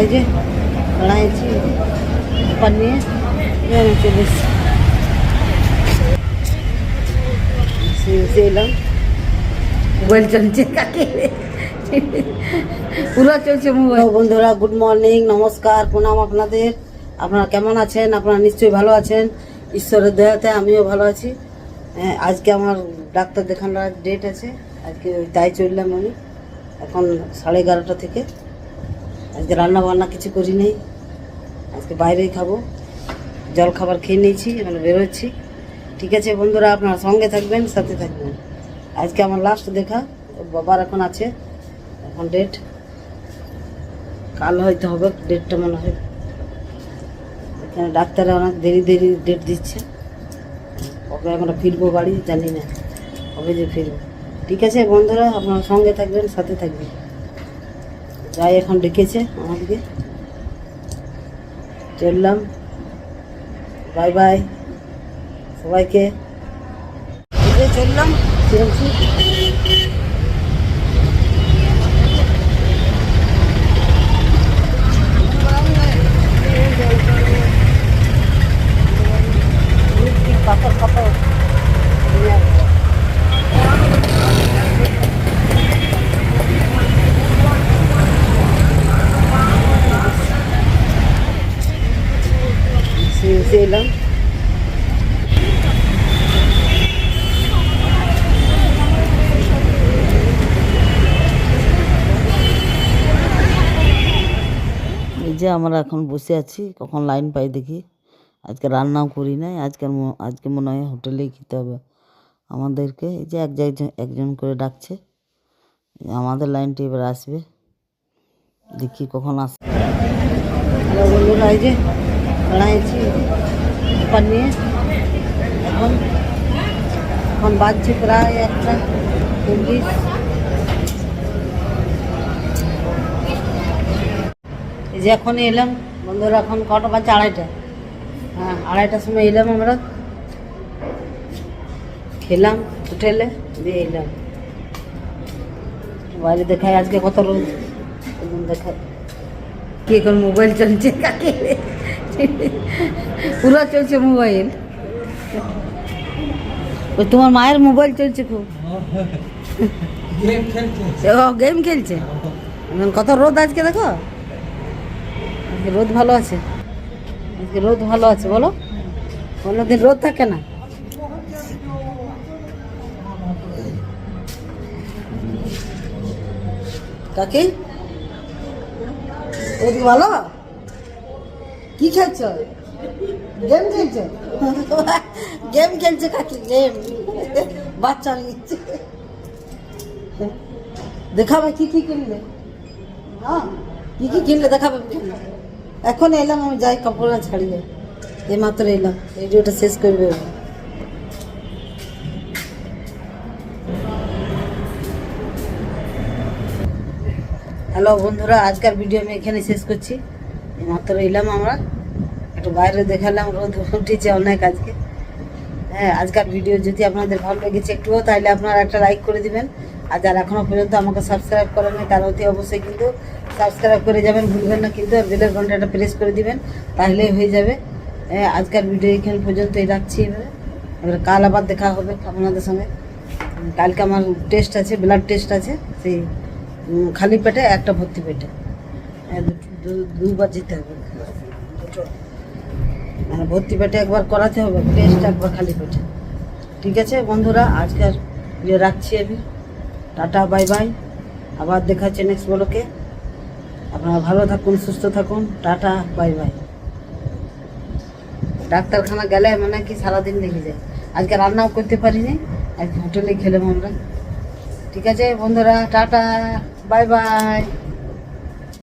এই যে দাঁড়াইছি দোকান নিয়ে এই আমি চলে এসেছি। এসে এলাম মোবাইল চলছে কাকে? পুরো চলছে বন্ধুরা গুড মর্নিং নমস্কার প্রণাম আপনাদের। আপনারা কেমন আছেন? আপনারা নিশ্চয়ই ভালো আছেন। ঈশ্বরের দয়াতে আমিও ভালো আছি। হ্যাঁ, আজকে আমার ডাক্তার দেখানোর ডেট আছে। আজকে তাই চললাম আমি। এখন সাড়ে এগারোটা থেকে। আজকে রান্না বান্না কিছু করি নেই আজকে বাইরেই খাব। জল খাবার খেয়ে নিয়েছি এবার বেরোচ্ছি। ঠিক আছে বন্ধুরা, আপনারা সঙ্গে থাকবেন, সাথে থাকবেন। আজকে আমার লাস্ট দেখা, বাবার এখন আছে, এখন ডেট কাল হয়তো হবে ডেটটা মনে হয়। এখানে ডাক্তারে অনেক দেরি দেরি ডেট দিচ্ছে। কবে আমরা ফিরবো বাড়ি জানি না, কবে যে ফিরবো। ঠিক আছে বন্ধুরা, আপনারা সঙ্গে থাকবেন, সাথে থাকবেন। যাই এখন ডেকেছে আমাদেরকে। চললাম। Bye bye. সবাইকে। চললাম। এলাম এই যে আমরা এখন বসে আছি কখন লাইন পাই দেখি। আজকে রান্নাও করি নাই আজকের আজকে মনে হয় হোটেলেই খেতে হবে। আমাদেরকে এই যে এক একজন একজন করে ডাকছে। আমাদের লাইনটি এবার আসবে। দেখি কখন আসে হ্যালো বন্ধুরা এই যে দাঁড়াইছি নিয়ে এখন এখন বাজছে প্রায় একটা চল্লিশ এই যে এখন এলাম বন্ধুরা এখন কটা বাজছে আড়াইটা হ্যাঁ আড়াইটার সময় এলাম আমরা খেলাম হোটেলে দিয়ে এলাম বাইরে দেখায় আজকে কত একদম দেখায় কি এখন মোবাইল চলছে কাকে পুরো চলছে মোবাইল। ওই তোমার মায়ের মোবাইল চলছে খুব। ও গেম খেলছে? কত রোদ আজকে দেখো? রোদ ভালো আছে। আজকে রোদ ভালো আছে, বলো? অন্যদিন রোদ থাকে না। কাকি? রোদ ভালো? কি খেলছ? গেম খেলছ? গেম খেলছে কাকি গেম বাচ্চা নিচ্ছে। দেখাবে কি কি কিনলে? হ্যাঁ কি কি কিনলে দেখাবে এখন এলাম আমি যাই কাপড়টা ছাড়িয়ে। এই মাত্র এলাম ভিডিওটা শেষ করবে হ্যালো বন্ধুরা আজকের ভিডিও আমি এখানে শেষ করছি। মাত্র এলাম আমরা। একটু বাইরে দেখালাম, রোদ উঠেছে অনেক আজকে। হ্যাঁ আজকের ভিডিও যদি আপনাদের ভালো লেগেছে একটুও তাহলে আপনারা একটা লাইক করে দিবেন। আর যারা এখনও পর্যন্ত আমাকে সাবস্ক্রাইব করেননি, তারা অতি অবশ্যই কিন্তু সাবস্ক্রাইব করে যাবেন। ভুলবেন না কিন্তু আর বেলের ঘন্টাটা প্রেস করে দিবেন তাহলেই হয়ে যাবে। হ্যাঁ আজকের ভিডিও এখানে পর্যন্তই রাখছি এবারে। এবারে কাল আবার দেখা হবে আপনাদের সঙ্গে। কালকে আমার টেস্ট আছে ব্লাড টেস্ট আছে, সেই খালি পেটে একটা ভর্তি পেটে। দু- দুবার যেতে হবে। মানে ভর্তি পেটে একবার করাতে হবে টেস্ট একবার খালি পেটে। ঠিক আছে বন্ধুরা আজকের ভিডিও রাখছি আমি। টাটা বাই বাই আবার দেখাচ্ছে নেক্সট বলোকে আপনারা ভালো থাকুন, সুস্থ থাকুন। টাটা বাই বাই ডাক্তারখানা গেলে মানে কি সারাদিন লেগে যায়। আজকে রান্নাও করতে পারিনি, আজকে হোটেলে খেলাম আমরা। ঠিক আছে বন্ধুরা, টাটা বাই বাই